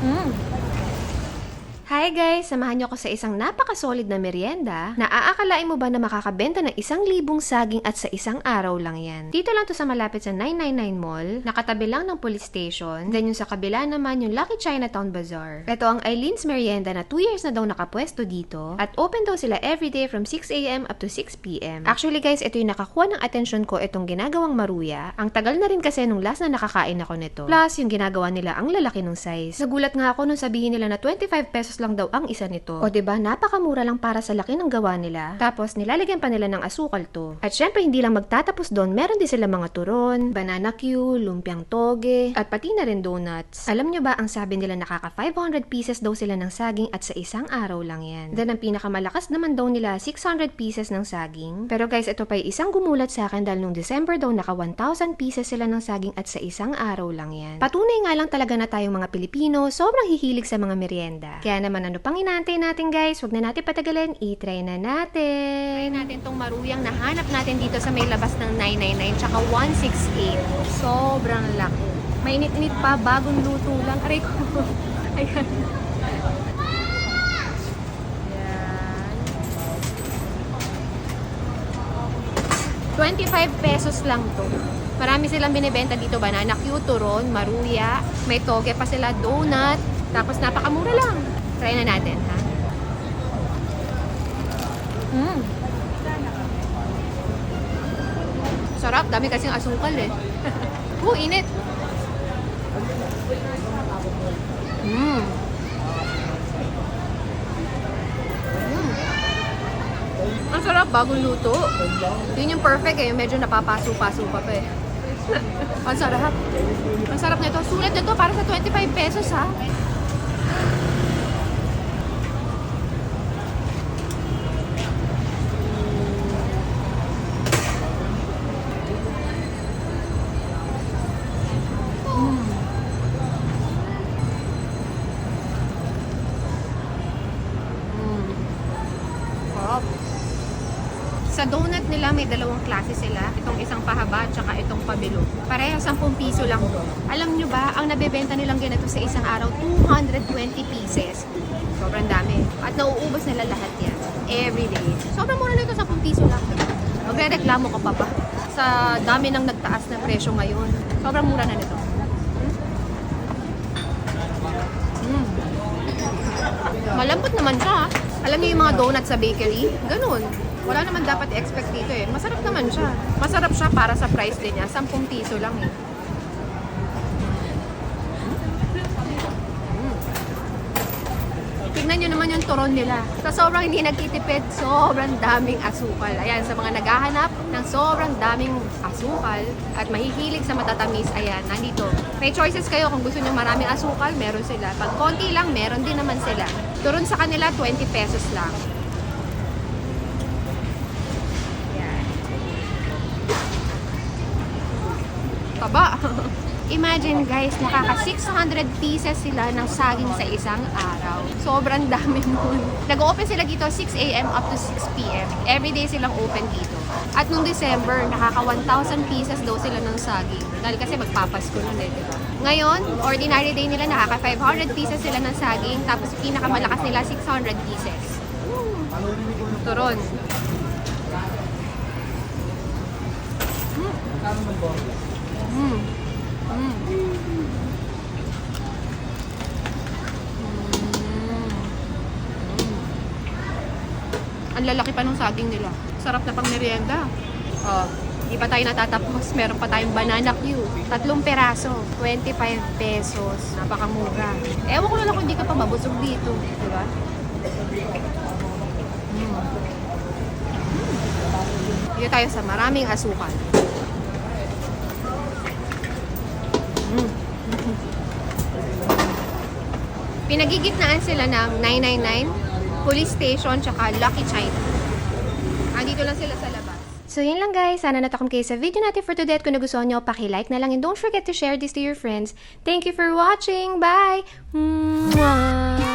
Mm. Hi guys! Samahan niyo ako sa isang napaka-solid na merienda na aakalain mo ba na makakabenta ng isang libong saging at sa isang araw lang yan. Dito lang to sa malapit sa 999 Mall, nakatabi lang ng police station, then yung sa kabila naman yung Lucky Chinatown Bazaar. Ito ang Eileen's Merienda na 2 years na daw nakapwesto dito at open daw sila everyday from 6am up to 6pm. Actually guys, ito yung nakakuha ng atensyon ko itong ginagawang maruya. Ang tagal na rin kasi nung last na nakakain ako nito. Plus, yung ginagawa nila ang lalaki ng size. Nagulat nga ako nung sabihin nila na 25 pesos lang daw ang isa nito. O ba napakamura lang para sa laki ng gawa nila. Tapos nilalagyan pa nila ng asukal to. At syempre hindi lang magtatapos doon, meron din sila mga turon, banana Q, lumpiang toge, at pati na rin donuts. Alam nyo ba ang sabi nila nakaka 500 pieces daw sila ng saging at sa isang araw lang yan. Then ang pinakamalakas naman daw nila 600 pieces ng saging. Pero guys, ito pa isang gumulat sa akin dahil nung December daw naka 1,000 pieces sila ng saging at sa isang araw lang yan. Patunay nga lang talaga na tayong mga Pilipino sobrang hihilig sa mga merienda. Kaya naman ano pang inaantay natin guys, wag na natin patagalin, i-try na natin. Try natin tong maruyang nahanap natin dito sa may labas ng 999 tsaka 168. Sobrang laki. Mainit-init pa, bagong luto lang. Aray ko. Ayan. Ayan. 25 pesos lang to. Marami silang binibenta dito, banana Q, turon, maruya, may toge pa sila, donut, tapos napakamura lang. Try na natin, ha? Mm. Sarap, dami kasing asukal eh. oh, init. Mm. Mm. Ang sarap, bagong luto. Yun yung perfect eh, medyo napapaso-paso pa pa eh. Ang sarap. Ang sarap nito. Sulit nito para sa 25 pesos ha. Mm. Sarap. Sa donut nila, may dalawang klase sila. Itong isang pahaba at saka itong pabilog. Pareha 10 piso lang to. Alam nyo ba, ang nabebenta nilang ganito sa isang araw, 220 pieces. Sobrang dami. At nauubos nila lahat yan. Every day. Sobrang mura nito, 10 piso lang. Magre-reklamo ka pa ba? Sa dami ng nagtaas na presyo ngayon. Sobrang mura na nito. Mm. Malambot naman siya. Alam niyo yung mga donut sa bakery? Ganun. Wala naman dapat i-expect dito eh. Masarap naman siya. Masarap siya para sa price din niya. 10 piso lang eh. Tignan nyo naman yung turon nila. Sa sobrang hindi nagtitipid, sobrang daming asukal. Ayan, sa mga naghahanap ng sobrang daming asukal at mahihilig sa matatamis, ayan, nandito. May choices kayo kung gusto nyo maraming asukal, meron sila. Pag konti lang, meron din naman sila. Turon sa kanila, 20 pesos lang. Taba. Imagine guys, nakaka 600 pieces sila ng saging sa isang araw. Sobrang dami nun. Nag-open sila dito 6 a.m. up to 6 p.m. Everyday silang open dito. At nung December, nakaka 1,000 pieces daw sila ng saging. Dahil kasi magpapasko nun eh, di ba? Ngayon, ordinary day nila, nakaka 500 pieces sila ng saging. Tapos pinakamalakas nila, 600 pieces. Turon. Mm. Mm. Ang lalaki pa ng saging nila. Sarap na pang merienda. Oh, di pa tayo natatapos. Meron pa tayong banana Q. Tatlong peraso. 25 pesos. Napakamura. Ewan ko na lang kung hindi ka pa mabusog dito. Di ba? Mm. Dito tayo sa maraming asukal. Pinagigitnaan sila ng 999, police station, tsaka Lucky China. Andito lang sila sa labas. So yun lang guys, sana natakom kayo sa video natin for today at kung nagustuhan nyo, paki-like na lang and don't forget to share this to your friends. Thank you for watching! Bye! Mwah!